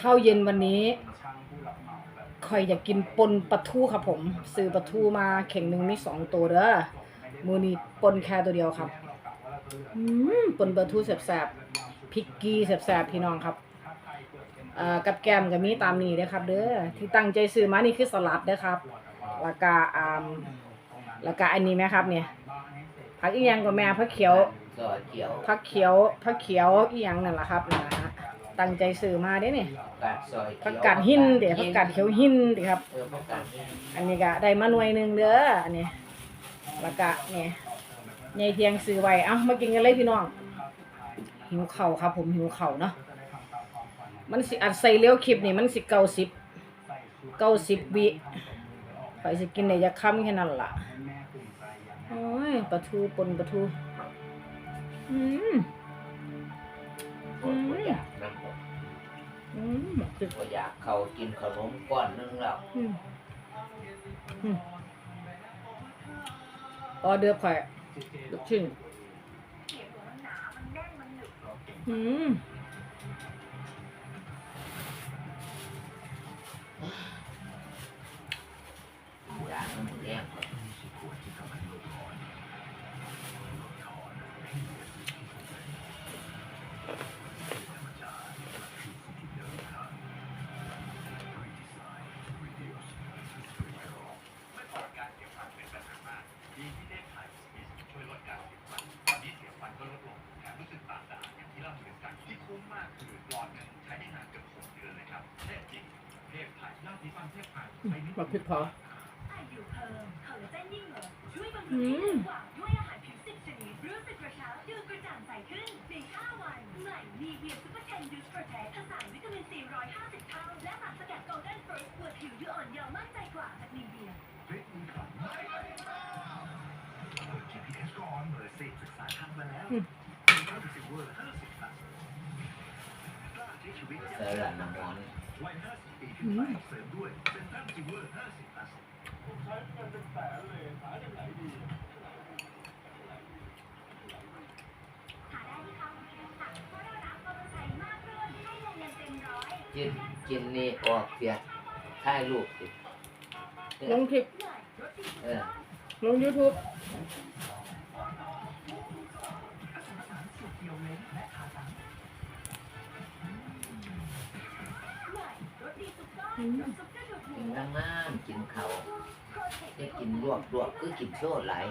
ข้าวเย็นวันนี้คอยอยากกินปนปลาทูครับผม ซื้อปลาทูมาเข่งหนึ่งมีสองตัวเด้อมือนี้ปนแค่ตัวเดียวครับอืมปนปลาทูแสบๆพริกกี้แสบๆพี่น้องครับเอ่อกับแกล้มก็มีตามนี้เด้อครับ เด้อที่ตั้งใจซื้อมานี่คือสลัดเด้อครับแล้วก็อ่าแล้วก็อันนี้ไหมครับ เนี่ยผักอีหยังก็แม่ผักเขียวซอยเขียวผักเขียวผักเขียวอีหยังนั่นแหละครับนะฮะ ตั้งใจซื้อมาเด้เนี่ยกาดซอยเขียวผักกาดหินเดี๋ยวผักกาดเขียวหินเดี๋ยวครับ เออผักกาดหินอันนี้ก็ได้มาหน่วยหนึงเด้ออันนี้แล้วก็เนี่ยยายเทียงซื้อไว้เอ้ามากินกันเลยพี่น้องหิวเข่าวครับ ผมหิวเข่าวเนาะมันสิอัดใส่เลี้ยวคลิปนี่มันสิเก้าสิบเก้าสิบวิไปสิกินได้จะค้ำแค่นั้นล่ะโอ้ยปลาทูปนปลาทูอืมปวดหัว อยากน้ำผมอืมจุดหัวอยากเขากินขนมก้อนนึงแล้วอืมอืมออเดือบข่อยลูกชิ้นอืมอยากน้ำแดง บักพริกเผาอายุเพิ่มคอลลาเจนยิ่งเหรอช่วยบำอืรุงให้มดีกว่าด้วยอาหารผิวสิบชนิดรู้สึกกระชับดูกระจ่างใสขึ้นใน5 วันใหม่นีเวียซุปเปอร์เทนยูสโปรเทคผสานวิตามินซี150เท่าและสารสกัดโกลเด้นฟรุตเพื่อผิวดูอ่อนเยาว์มั่นใจกว่าจากนีเวียเสลัดน้ำร้อนอืมหาได้ที่เขาสั่งเพราะเรารับมอเตอร์ไซค์มากรุ่นให้วงเงินเต็มร้อยกินกินนี่ออกเสียถ่ายรูปสิลงคลิปหน่อยรถติดเออลง YouTube ห ก้อนอืมรถซุปกระดูกหกิมูนน้ำมันกินเขาวโปรเทคจะกินรวบรวบคือกินโซ่ไหลาย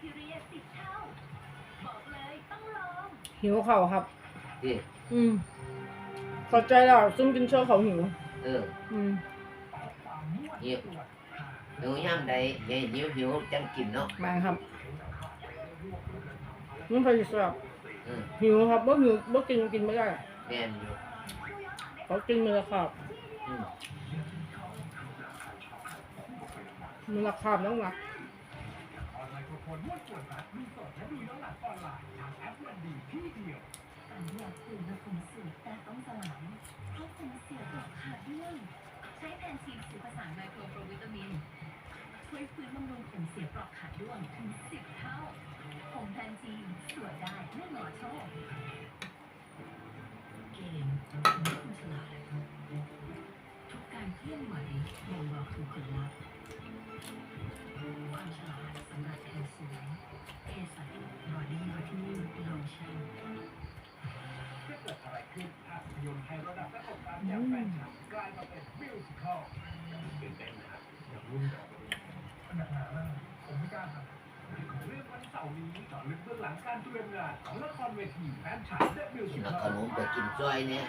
พิเรียสิบเท่าบอกเลยต้องลองหิวเข่าวครับที่อืมเข้าใจแล้วซุ่มกินโชว์เขาหิว เอออืมหิวหิวย่ำใดเฮ้ยหิวหิวจังกินเนาะมาครับมันไปสิครับเออหิวครับบ่หิวบ่กินกินไม่ได้แม่นอยู่ เขากินมือละครับอื มมือละครับน้องหนักอยากตื่นมาแล้วยใช้แพนซีสูตรผสาไมโครโปรวิตามินช่วยฟื้นบำรุงผมเสียปลอกขาดด้วงถึงสิบเท่า ผมแพนซีนสวยได้ไม่หมอโชคเกมคุณฉลาด การเคลื่อนไหวบ่งบอกถึงผลลัพธ์ความฉลาดสำหรับแทนสวยเอสันบอดี้วิตามินโลชั่นจะเกิดอะไรขึ้นภาพยนตร์ไทยระดับประสบการณ์อย่างแฟนฉันกลายมาเป็นมิวสิคัลตื่นเต้นนะครับอย่างรุ่นแบบนี้ขนาดนั้นผมไม่กล้าทำเรื่องวันเสาร์นี้เจาะลึกเบื้องหลังการเตรียมงานของละครเวทีแฟนฉันและมิวกิสินคัแล้วขลนมไปกินซอยเนี่ย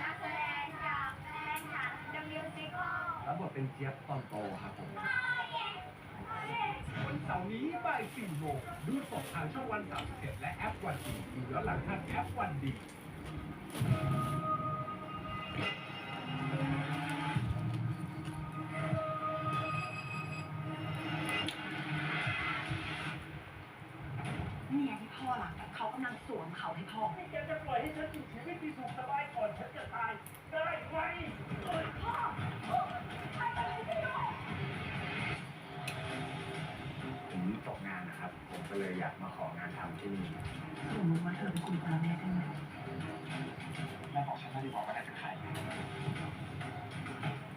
รับบทเป็นเจี๊ยบตอนโตครับผมวันเสาร์นี้บ่ายสี่โมงดูสดทางช่องวันสามสิบเอ็ดและแอปวันดีดูย้อนหลังทางแอปวันดีเมียที่พ่อรักอะเขากำลังสวมเขาให้พ่อแกจะปล่อยให้ฉันอยู่ชีวิตที่สุขสบาย ผมก็เลยอยากมาของานทำที่นี่สมมติว่าเธอเป็นคุณตาแม่ได้ไหมแม่บอกฉันไม่ได้บอกว่าจะขาย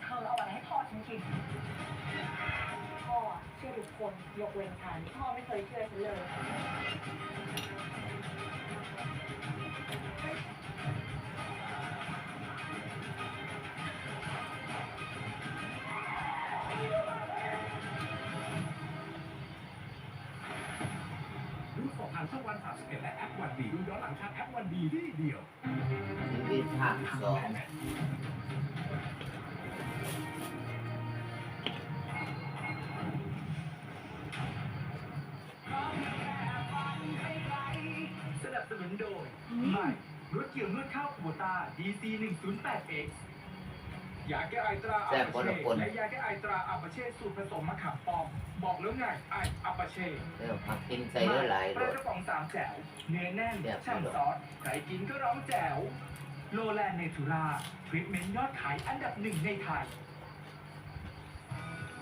เธอเอาอะไรให้พ่อจริงพ่อเชื่อทุกคนยกเว้นฉันพ่อไม่เคยเชื่อฉันเลย ดีที่เดียวชีวิตภาคสองสนับสนุนโดยใหม่รถเกี่ยวนวดข้าวโควต้า DC 108X ยาแก้ไอตราอัปปาเช่และยาแก้ไอตราอัปปาเช่สูตรผสมมะขามป้อม บอกแล้วไงไออัปปาเช่เริ่มพักกินใส่หลายๆปรลาสกระป๋องสามแจ๋วเนื้อแน่นแบบช่ำซอสใครกินก็ร้องแจ๋วโลแลนเนทูราทรีทเมนต์ยอดขายอันดับหนึ่งในไทย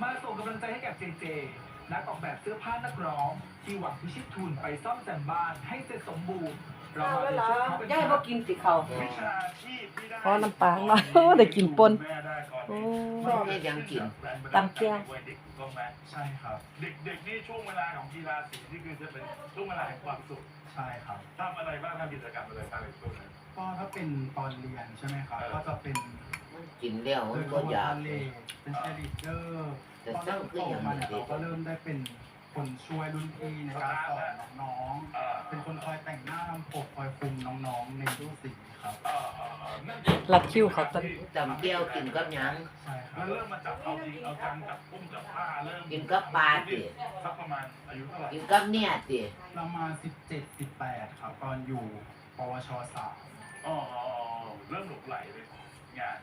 มาส่งกำลังใจให้กับเจเจนักออกแบบเสื้อผ้านักร้อง ที่หวังพิชิตทุนไปซ่อมแซมบ้านให้เสร็จสมบูรณ์ เรามาดูช่วยเขาเป็นยายบ่กินสิเขาวิชาชีพที่ได้ขอน้ำปลาหน่อยได้กินปนแม่ได้ก่อนโอ้ชอบให้ยังกินตำแก้วเด็กถูกต้องไหมใช่ครับเด็กๆนี่ช่วงเวลาของกีฬาสีนี่คือจะเป็นช่วงเวลาแห่งความสุขใช่ครับทำอะไรบ้างทำกิจกรรมอะไรบ้างในช่วงนั้นก็ถ้าเป็นตอนเรียนใช่ไหมครับก็จะเป็นมันกินแล้วมันเดินก็ขบวนอยากพาเลทเป็นเชลิเดอร์แต่พอสร้าเริ่งมคือโตอย่างมานี้เนี่ยเราก็เริ่มได้เป็น คนช่วยรุ่นพี่ในการสอนน้องอ่าๆเป็นคนคอยแต่งหน้าทำผมคอยคุมน้องๆในรูปสีครับอ่าอ่าอ่านั่นลัดคิวเขาตอน จำเที่ยวกินกับหยังใช่ครัแล้บวเริ่มมาจับเอาจริงเอาจังจับปุ้มจับผ้าเริ่มกินกับปลาสิสักประมาณอายุเท่าไหร่กินกับเนี่ยสิประมาณ17 18ครับตอนอยู่ปวชสามอ๋ออ๋ออ๋อเริ่มหลงไหลเลยงาน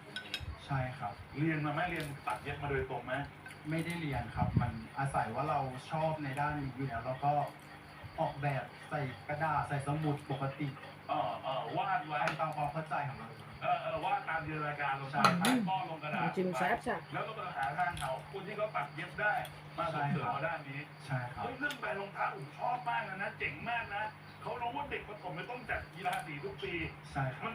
ใช่ครับ เรียนมาไหมเรียนตัดเย็บมาโดยตรงไหม ไม่ได้เรียนครับ มันอาศัยว่าเราชอบในด้านนี้อยู่แล้วแล้วก็ออกแบบใส่กระดาษใส่สมุดปกติอ๋ออ๋อวาดไว้ทำตามความเข้าใจของเรา เออเออวาดตามจินตนาการลงไปถ่ายป้อนลงกระดาษจริงแซ่บจ้ะแล้วก็ไปหาทางเขาคนที่เขาปัดเย็บได้มาส่งเสริมมาด้านนี้ ใช่ครับ เฮ้ยเรื่องแบรนด์รองเท้าผมชอบมากนะนะเจ๋งมากนะเขารู้ว่าเด็กประถมจะต้องจัดกีฬาสีทุกปี ใช่ครับ มัน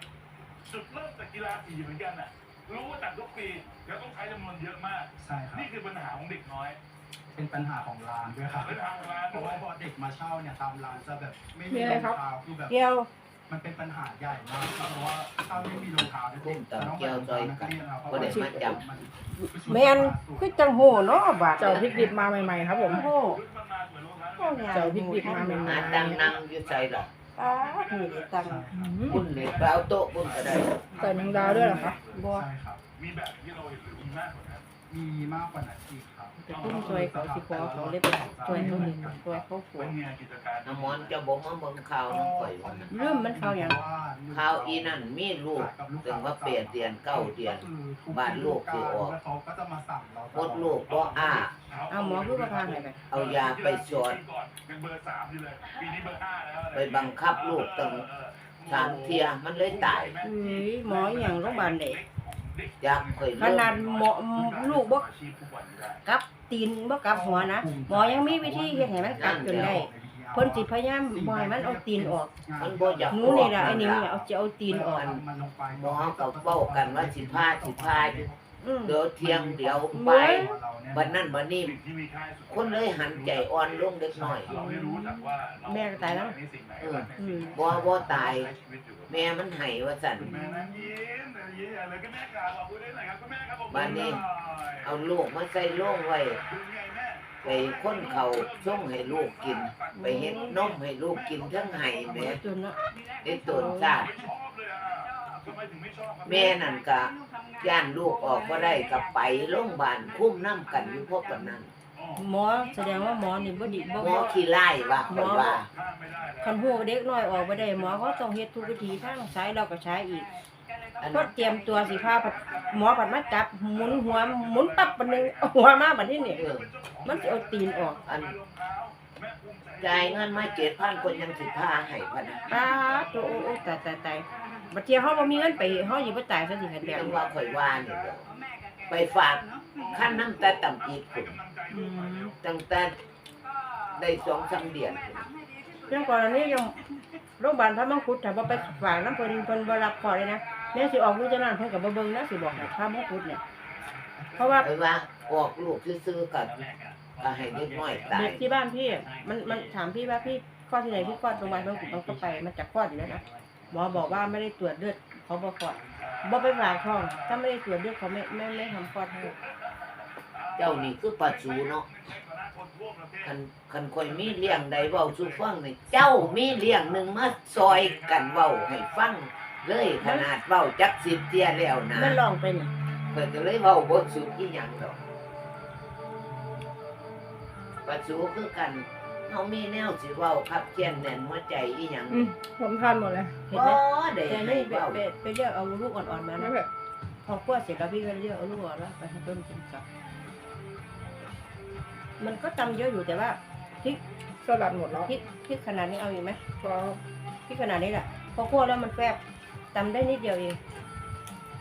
จุดเริ่มจากกีฬาสีเหมือนกันน่ะ รู้ว่าจัดทุกปีแล้วต้องใช้จำนวนเยอะมาก ใช่ครับ นี่คือปัญหาของเด็กน้อย เป็นปัญหาของร้านด้วยครับปัญหาของร้านเพด้ราะวว่ายพอเด็กมาเช่าเนี่ยตามร้านจะแบบไม่มีมีอะไรรองครับ เท้าคือแบบ เกียว มันเป็นปัญหาใหญ่มากเพราะว่าถ้าไม่มีรองเท้าเนี่ยกุ้งตำเกียวจอยกันก็ได้มาจับแมนคือจังโหเนาะบาดเจ้าพริกดิบมาใหม่ๆครับผมโอ้รุ่นมันมาเหมือนรองเท้าโอ้ยเจ้าพริกดิบมาใหม่หาตังนั่งอยู่ใส่หรอก ป้าถือตังค์บุญเลยเปล่าโต๊ะบุญก็ได้ใส่แมงดาด้วยเหรอคะบัวใช่ครับมีแบบที่เราเห็นหรือมีมากกว่านั้นมีมากกว่านั้นอีกครับแต่กุ้งซอยเขาสิขอเขาเลยไปซอยเขาหนึ่งซอยเขาขัวเป็นไงกิจการน้ำมอนต์จะบอกมาเบิ่งข่าวน้ำข่อยวันนั้นลืมมันเข้าหยังข่าวอีนั่นมีลูกถึงว่าเปลี่ยนเดือนเก้าเดือนบ้านลูกสิออกแล้วเขาก็จะมาสั่งเรามดลูกก็อ้า เอาหมอคือประทานให้ไปเอายาไปสอนเป็นเบอร์สามอยู่เลยปีนี้เบอร์ห้าแล้วไปบังคับลูกตั้งสามเที่ยมันเลยตายอุ้ยหมออหย่างโรงพยาบาลเด็กอยากเคยขนาดหมอลูกบ่กลับตีนบ่กลับหัวนะหมอยังมีวิธีเฮ็ดให้มันกลับจนได้เพิ่นสิพยายามบ่ให้มันเอาตีนออกมันบ่อยากหนูนี่ล่ะไอ้นิ้วเนี่ยเอาจะเอาตีนออกมันลงไปหมอเขาเว้ากันว่าสิพาสิพาอยู่ อืม เดี๋ยวเที่ยงเดี๋ยวไปบัดนั้นบัดนี้คนเลยหันใจอ่อนลงเล็กน้อยเราไม่รู้จักว่าแม่ก็ตายแล้วสิ่งไหนอะไรอืม บ่บ่ตาย แม่มันให้ว่าสั่นคุณแม่นั่งยิ้มยิ้มอะไรก็แม่กาเราพูดได้ไหนครับคุณแม่ครับผมบ้านนี้ เอาลูกมาใส่โล่งไว้ไปค้นเขาส่งให้ลูกกิน ไปเฮ็ดนมให้ลูกกินทั้งไห้แม่จนเนาะไอ้ตนซาดไม่ชอบเลยอะทำไมถึงไม่ชอบครับแม่นั่นก็ ย่านลูกออกบ่ได้ก็ไปโรงพยาบาลคุ้มน้ำกันอยู่พวกกันนั้นหมอแสดงว่าหมอนี่บ่ดีบ่หมอขี้ไล่ว่าเพิ่นว่าห้ามไม่ได้แล้วคันฮู้ว่าเด็กน้อยออกบ่ได้หมอเขาต้องเฮ็ดทุกวิธีทางใช้เราก็ใช้อีกอันก็เตรียมตัวสิพาผัดหมอผัดมาจับหมุนหัวหมุนปับปานนึงเอาหัวมาบัดนี้นี่เออมันสิเอาตีนออกอันจ่ายเงินมา7,000คนยังสิพาให้พะนะตาโตโอ้โอ้ตายตายตาย บัดเที่ยเฮาบ่มีเงินไปเฮาสิบ่ตายซะสิคันแบบจังนี้ว่าข่อยว่านี่เด้อไปฝากขั้นน้ำแต่ต่ำอีกพุ่นอืมตั้งแต่ได้2-3เดือนเรื่องก่อนอันนี้ยังโรงพยาบาลพระมังคุดถ้าบ่ไปฝากน้ำเพิ่นเพิ่นบ่รับขอเลยนะแม่สิออกอยู่จังนั้นเพิ่นก็บ่เบิ่งนะสิบอกให้พระมังคุดเนี่ย เพราะว่า ไปว่าออกลูกซื่อๆกับก็ให้เด็กน้อยตาเด็ยกที่บ้านพี่อะมันมันถามพี่ว่าพี่คลอดที่ไหนพี่คลอดโรงพยาบาลบางกุฎมันก็ไปมันจะคลอดอยู่แล้วนะ หมอบอกว่าไม่ได้ตรวจเลือดเขาบอกคลอดบ่ไปฝากท้อง ถ้าไม่ได้ตรวจเลือดเขาไม่ไม่ไม่ทำคลอดให้เจ้านี่คือปัจจุเนาะคันคันคอยมีเลี้ยงใดเว้าสู่ฟังนี่เจ้ามีเลี้ยงหนึงมาซอยกันเว้าให้ฟัง เลยขนาดเว้าจักสิบเที่ยแล้วนะมันลองเป็นเพิ่นก็เลยเว้าบ่สุดอีหยังดอกปัจจุคือกัน เฮามีแนวสิเว้าขับเคียนแน่นหัวใจอีหยังอืมผมทานหมดเลยเห็นบ่ไหมได้แต่ให้นี่ไปเว้า ไปไปเรียกเอาลูกอ่อนๆมาไม่นะแบบพอคลอดเสร็จแล้วพี่ก็เรียกเอาลูกอ่อนแล้วไปให้ต้นกินกับ มันก็ตำเยอะอยู่แต่ว่าพริกสลัดหมดแล้วพริกพริกขนาดนี้เอาอีกไหมก็พริกขนาดนี้แหละพอคั่วแล้วมันแฟบตำได้นิดเดียวเอง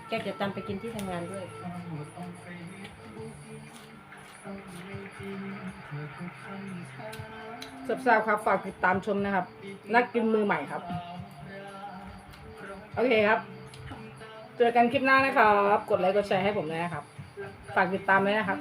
แกจะตำไปกินที่ทำงานด้วย แซ่บๆครับฝากติดตามชมนะครับ นักกินมือใหม่ครับ โอเคครับ เจอกันคลิปหน้านะครับ กดไลค์กดแชร์ให้ผมด้วยนะครับ ฝากติดตามด้วยนะครับ